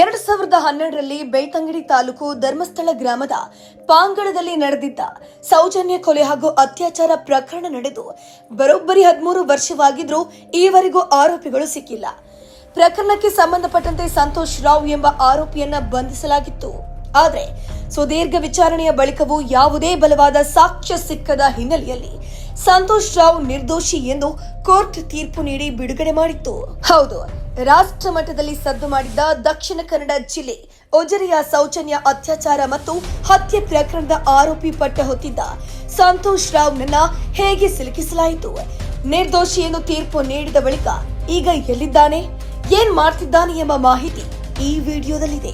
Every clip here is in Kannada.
ಎರಡು ಸಾವಿರದ ಹನ್ನೆರಡರಲ್ಲಿ ಬೆಳ್ತಂಗಡಿ ತಾಲೂಕು ಧರ್ಮಸ್ಥಳ ಗ್ರಾಮದ ಪಾಂಗಳದಲ್ಲಿ ನಡೆದಿದ್ದ ಸೌಜನ್ಯ ಕೊಲೆ ಹಾಗೂ ಅತ್ಯಾಚಾರ ಪ್ರಕರಣ ನಡೆದು ಬರೋಬ್ಬರಿ ಹದಿಮೂರು ವರ್ಷವಾಗಿದ್ರೂ ಈವರೆಗೂ ಆರೋಪಿಗಳು ಸಿಕ್ಕಿಲ್ಲ. ಪ್ರಕರಣಕ್ಕೆ ಸಂಬಂಧಪಟ್ಟಂತೆ ಸಂತೋಷ್ ರಾವ್ ಎಂಬ ಆರೋಪಿಯನ್ನ ಬಂಧಿಸಲಾಗಿತ್ತು. ಆದರೆ ಸುದೀರ್ಘ ವಿಚಾರಣೆಯ ಬಳಿಕವೂ ಯಾವುದೇ ಬಲವಾದ ಸಾಕ್ಷ್ಯ ಸಿಕ್ಕದ ಹಿನ್ನೆಲೆಯಲ್ಲಿ ಸಂತೋಷ್ ರಾವ್ ನಿರ್ದೋಷಿ ಎಂದು ಕೋರ್ಟ್ ತೀರ್ಪು ನೀಡಿ ಬಿಡುಗಡೆ ಮಾಡಿತ್ತು. ಹೌದು. ರಾಷ್ಟ್ರ ಮಟ್ಟದಲ್ಲಿ ಸದ್ದು ಮಾಡಿದ್ದ ದಕ್ಷಿಣ ಕನ್ನಡ ಜಿಲ್ಲೆ ಒಜರಿಯ ಸೌಜನ್ಯ ಅತ್ಯಾಚಾರ ಮತ್ತು ಹತ್ಯೆ ಪ್ರಕರಣದ ಆರೋಪಿ ಪಟ್ಟ ಹೊತ್ತಿದ್ದ ಸಂತೋಷ್ ರಾವ್ನನ್ನ ಹೇಗೆ ಸಿಲುಕಿಸಲಾಯಿತು? ನಿರ್ದೋಷಿಯನ್ನು ತೀರ್ಪು ನೀಡಿದ ಬಳಿಕ ಈಗ ಎಲ್ಲಿದ್ದಾನೆ? ಏನ್ ಮಾಡ್ತಿದ್ದಾನೆ ಎಂಬ ಮಾಹಿತಿ ಈ ವಿಡಿಯೋದಲ್ಲಿದೆ.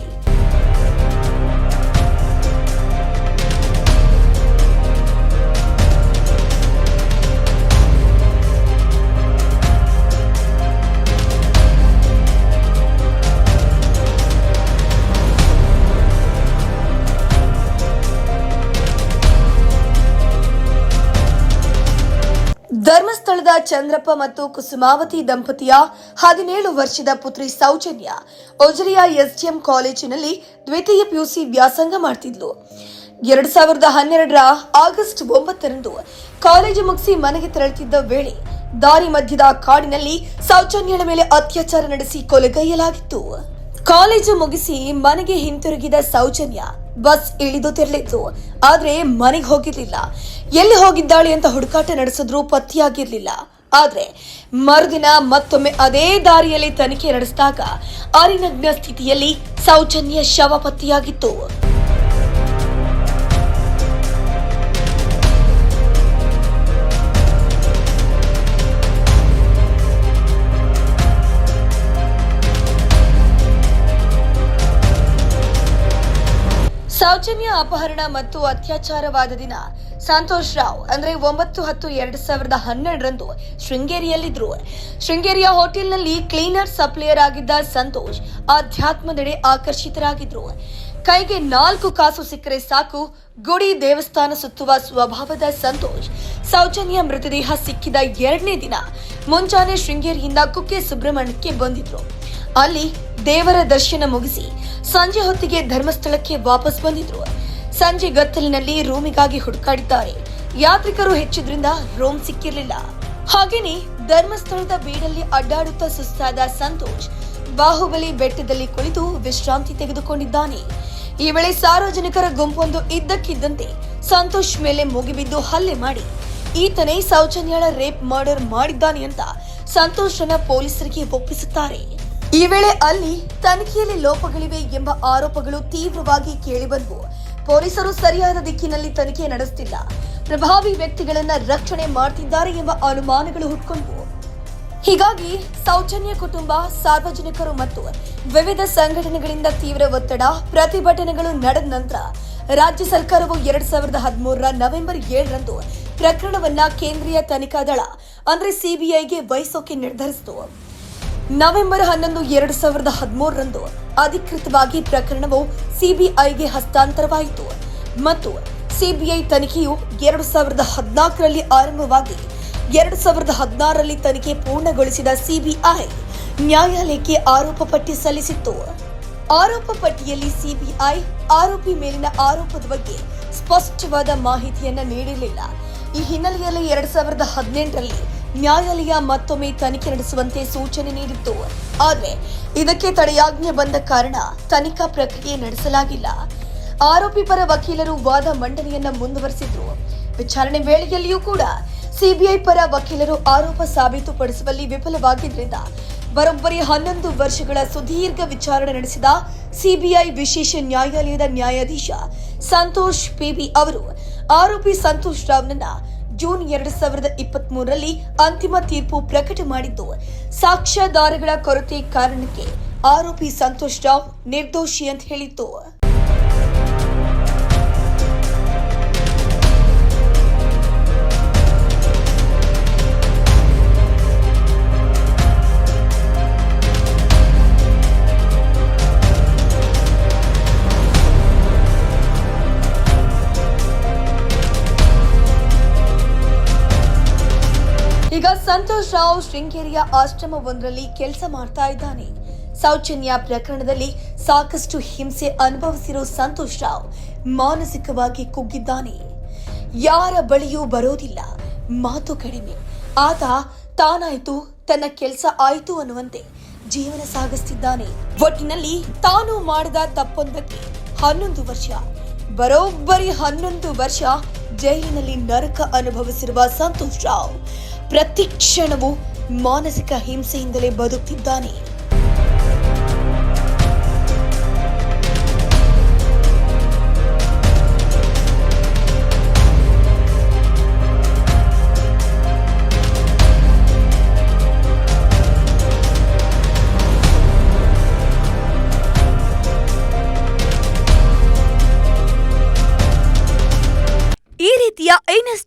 ಧರ್ಮಸ್ಥಳದ ಚಂದ್ರಪ್ಪ ಮತ್ತು ಕುಸುಮಾವತಿ ದಂಪತಿಯ ಹದಿನೇಳು ವರ್ಷದ ಪುತ್ರಿ ಸೌಜನ್ಯ ಒಜರಿಯ ಎಸ್ಡಿಎಂ ಕಾಲೇಜಿನಲ್ಲಿ ದ್ವಿತೀಯ ಪಿಯುಸಿ ವ್ಯಾಸಂಗ ಮಾಡ್ತಿದ್ಲು. ಎರಡ್ ಸಾವಿರದ ಹನ್ನೆರಡರ ಆಗಸ್ಟ್ ಒಂಬತ್ತರಂದು ಕಾಲೇಜು ಮುಗಿಸಿ ಮನೆಗೆ ತೆರಳುತ್ತಿದ್ದ ವೇಳೆ ದಾರಿ ಮಧ್ಯದ ಕಾಡಿನಲ್ಲಿ ಸೌಜನ್ಯಳ ಮೇಲೆ ಅತ್ಯಾಚಾರ ನಡೆಸಿ ಕೊಲೆಗೈಯಲಾಗಿತ್ತು. ಕಾಲೇಜು ಮುಗಿಸಿ ಮನೆಗೆ ಹಿಂತಿರುಗಿದ ಸೌಜನ್ಯ ಬಸ್ ಇಳಿದು ತೆರಳಿತ್ತು ಆದ್ರೆ ಮನೆಗೆ ಹೋಗಿರ್ಲಿಲ್ಲ. ಎಲ್ಲಿ ಹೋಗಿದ್ದಾಳೆ ಅಂತ ಹುಡುಕಾಟ ನಡೆಸಿದ್ರು ಪತ್ತೆಯಾಗಿರ್ಲಿಲ್ಲ. ಆದ್ರೆ ಮರುದಿನ ಮತ್ತೊಮ್ಮೆ ಅದೇ ದಾರಿಯಲ್ಲಿ ತನಿಖೆ ನಡೆಸಿದಾಗ ಅರಿನಗ್ನ ಸ್ಥಿತಿಯಲ್ಲಿ ಸೌಜನ್ಯ ಶವ ಪತ್ತೆಯಾಗಿತ್ತು. ಸೌಜನ್ಯ ಅಪಹರಣ ಮತ್ತು ಅತ್ಯಾಚಾರವಾದ ದಿನ. ಸಂತೋಷ್ ರಾವ್ ಅಂದ್ರೆ ಒಂಬತ್ತು ಹತ್ತು ಎರಡ್ ಸಾವಿರದ ಹನ್ನೆರಡರಂದು ಶೃಂಗೇರಿಯಲ್ಲಿದ್ರು. ಶೃಂಗೇರಿಯ ಹೋಟೆಲ್ನಲ್ಲಿ ಕ್ಲೀನರ್ ಸಪ್ಲೈಯರ್ ಆಗಿದ್ದ ಸಂತೋಷ್ ಆಧ್ಯಾತ್ಮದೆಡೆ ಆಕರ್ಷಿತರಾಗಿದ್ರು. ಕೈಗೆ ನಾಲ್ಕು ಕಾಸು ಸಿಕ್ಕರೆ ಸಾಕು, ಗುಡಿ ದೇವಸ್ಥಾನ ಸುತ್ತುವ ಸ್ವಭಾವದ ಸಂತೋಷ್ ಸೌಜನ್ಯ ಮೃತದೇಹ ಸಿಕ್ಕಿದ ಎರಡನೇ ದಿನ ಮುಂಜಾನೆ ಶೃಂಗೇರಿಯಿಂದ ಕುಕ್ಕೆ ಸುಬ್ರಹ್ಮಣ್ಯಕ್ಕೆ ಬಂದಿದ್ರು. ಅಲ್ಲಿ ದೇವರ ದರ್ಶನ ಮುಗಿಸಿ ಸಂಜೆ ಹೊತ್ತಿಗೆ ಧರ್ಮಸ್ಥಳಕ್ಕೆ ವಾಪಸ್ ಬಂದಿದ್ರು. ಸಂಜೆ ಗತ್ತಲಿನಲ್ಲಿ ರೂಮಿಗಾಗಿ ಹುಡುಕಾಡಿದ್ದಾರೆ. ಯಾತ್ರಿಕರು ಹೆಚ್ಚಿದ್ರಿಂದ ರೂಮ್ ಸಿಕ್ಕಿರಲಿಲ್ಲ. ಹಾಗೇನೆ ಧರ್ಮಸ್ಥಳದ ಬೀಡಲ್ಲಿ ಅಡ್ಡಾಡುತ್ತಾ ಸುಸ್ತಾದ ಸಂತೋಷ್ ಬಾಹುಬಲಿ ಬೆಟ್ಟದಲ್ಲಿ ಕುಳಿತು ವಿಶ್ರಾಂತಿ ತೆಗೆದುಕೊಂಡಿದ್ದಾನೆ. ಈ ವೇಳೆ ಸಾರ್ವಜನಿಕರ ಗುಂಪೊಂದು ಇದ್ದಕ್ಕಿದ್ದಂತೆ ಸಂತೋಷ್ ಮೇಲೆ ಮುಗಿಬಿದ್ದು ಹಲ್ಲೆ ಮಾಡಿ ಈತನೇ ಸೌಜನ್ಯಳ ರೇಪ್ ಮರ್ಡರ್ ಮಾಡಿದ್ದಾನೆ ಅಂತ ಸಂತೋಷನ ಪೊಲೀಸರಿಗೆ ಒಪ್ಪಿಸುತ್ತಾರೆ. ಈ ವೇಳೆ ಅಲ್ಲಿ ತನಿಖೆಯಲ್ಲಿ ಲೋಪಗಳಿವೆ ಎಂಬ ಆರೋಪಗಳು ತೀವ್ರವಾಗಿ ಕೇಳಿಬಂದವು ಪೊಲೀಸರು ಸರಿಯಾದ ದಿಕ್ಕಿನಲ್ಲಿ ತನಿಖೆ ನಡೆಸುತ್ತಿಲ್ಲ ಪ್ರಭಾವಿ ವ್ಯಕ್ತಿಗಳನ್ನ ರಕ್ಷಣೆ ಮಾಡ್ತಿದ್ದಾರೆ ಎಂಬ ಅನುಮಾನಗಳು ಹುಟ್ಕೊಂಡವು ಹೀಗಾಗಿ ಸೌಜನ್ಯ ಕುಟುಂಬ, ಸಾರ್ವಜನಿಕರು ಮತ್ತು ವಿವಿಧ ಸಂಘಟನೆಗಳಿಂದ ತೀವ್ರ ಒತ್ತಡ, ಪ್ರತಿಭಟನೆಗಳು ನಡೆದ ನಂತರ ರಾಜ್ಯ ಸರ್ಕಾರವು ಎರಡ್ ಸಾವಿರದ ಹದಿಮೂರರ ನವೆಂಬರ್ ಏಳರಂದು ಪ್ರಕರಣವನ್ನ ಕೇಂದ್ರೀಯ ತನಿಖಾ ದಳ, ಅಂದ್ರೆ ಸಿಬಿಐಗೆ ವಹಿಸೋಕೆ ನಿರ್ಧರಿಸಿತು. ನವೆಂಬರ್ ಹನ್ನೊಂದು, ಎರಡು ಸಾವಿರದ ಹದಿಮೂರರಂದು ಅಧಿಕೃತವಾಗಿ ಪ್ರಕರಣವು ಸಿಬಿಐಗೆ ಹಸ್ತಾಂತರವಾಯಿತು. ಮತ್ತು ಸಿಬಿಐ ತನಿಖೆಯು ಎರಡು ಸಾವಿರದ ಹದಿನಾಲ್ಕರಲ್ಲಿ ಆರಂಭವಾಗಿ ಎರಡು ಸಾವಿರದ ಹದಿನಾರರಲ್ಲಿ ತನಿಖೆ ಪೂರ್ಣಗೊಳಿಸಿದ ಸಿಬಿಐ ನ್ಯಾಯಾಲಯಕ್ಕೆ ಆರೋಪ ಪಟ್ಟಿ ಸಲ್ಲಿಸಿತ್ತು. ಆರೋಪ ಪಟ್ಟಿಯಲ್ಲಿ ಸಿಬಿಐ ಆರೋಪಿ ಮೇಲಿನ ಆರೋಪದ ಬಗ್ಗೆ ಸ್ಪಷ್ಟವಾದ ಮಾಹಿತಿಯನ್ನು ನೀಡಿರಲಿಲ್ಲ. ಈ ಹಿನ್ನೆಲೆಯಲ್ಲಿ ಎರಡು ಸಾವಿರದ ಹದಿನೆಂಟರಲ್ಲಿ ನ್ಯಾಯಾಲಯ ಮತ್ತೊಮ್ಮೆ ತನಿಖೆ ನಡೆಸುವಂತೆ ಸೂಚನೆ ನೀಡಿತ್ತು. ಆದರೆ ಇದಕ್ಕೆ ತಡೆಯಾಜ್ಞೆ ಬಂದ ಕಾರಣ ತನಿಖಾ ಪ್ರಕ್ರಿಯೆ ನಡೆಸಲಾಗಿಲ್ಲ. ಆರೋಪಿ ಪರ ವಕೀಲರು ವಾದ ಮಂಡನೆಯನ್ನ ಮುಂದುವರೆಸಿದ್ರು. ವಿಚಾರಣೆ ವೇಳೆಯಲ್ಲಿಯೂ ಕೂಡ ಸಿಬಿಐ ಪರ ವಕೀಲರು ಆರೋಪ ಸಾಬೀತುಪಡಿಸುವಲ್ಲಿ ವಿಫಲವಾಗಿದ್ದರಿಂದ ಬರೋಬ್ಬರಿ ಹನ್ನೊಂದು ವರ್ಷಗಳ ಸುದೀರ್ಘ ವಿಚಾರಣೆ ನಡೆಸಿದ ಸಿಬಿಐ ವಿಶೇಷ ನ್ಯಾಯಾಲಯದ ನ್ಯಾಯಾಧೀಶ ಸಂತೋಷ್ ಪಿಬಿ ಅವರು ಆರೋಪಿ ಸಂತೋಷ್ ರಾವ್ನನ್ನ ಜೂನ್ ಎರಡು ಸಾವಿರದ ಇಪ್ಪತ್ತ್ ಮೂರರಲ್ಲಿ ಅಂತಿಮ ತೀರ್ಪು ಪ್ರಕಟ ಮಾಡಿದ್ದು. ಸಾಕ್ಷ್ಯಾಧಾರಗಳ ಕೊರತೆ ಕಾರಣಕ್ಕೆ ಆರೋಪಿ ಸಂತೋಷ್ ರಾವ್ ನಿರ್ದೋಷಿ ಅಂತ ಹೇಳಿತ್ತು. ಸಂತೋಷ್ ರಾವ್ ಶೃಂಗೇರಿಯ ಆಶ್ರಮವೊಂದರಲ್ಲಿ ಕೆಲಸ ಮಾಡ್ತಾ ಇದ್ದಾನೆ. ಸೌಜನ್ಯ ಪ್ರಕರಣದಲ್ಲಿ ಸಾಕಷ್ಟು ಹಿಂಸೆ ಅನುಭವಿಸಿರೋ ಸಂತೋಷ್ ರಾವ್ ಮಾನಸಿಕವಾಗಿ ಕುಗ್ಗಿದ್ದಾನೆ. ಯಾರ ಬಳಿಯೂ ಬರೋದಿಲ್ಲ, ಮಾತು ಕಡಿಮೆ. ಆತ ತಾನಾಯ್ತು, ತನ್ನ ಕೆಲಸ ಆಯ್ತು ಅನ್ನುವಂತೆ ಜೀವನ ಸಾಗಿಸ್ತಿದ್ದಾನೆ. ಒಟ್ಟಿನಲ್ಲಿ ತಾನು ಮಾಡಿದ ತಪ್ಪೊಂದಕ್ಕೆ ಹನ್ನೊಂದು ವರ್ಷ, ಬರೋಬ್ಬರಿ ಹನ್ನೊಂದು ವರ್ಷ ಜೈಲಿನಲ್ಲಿ ನರಕ ಅನುಭವಿಸಿರುವ ಸಂತೋಷ್ ರಾವ್. ಪ್ರತಿ ಕ್ಷಣವೂ ಮಾನಸಿಕ ಹಿಂಸೆಯಿಂದಲೇ ಬದುಕ್ತಿದ್ದಾನೆ.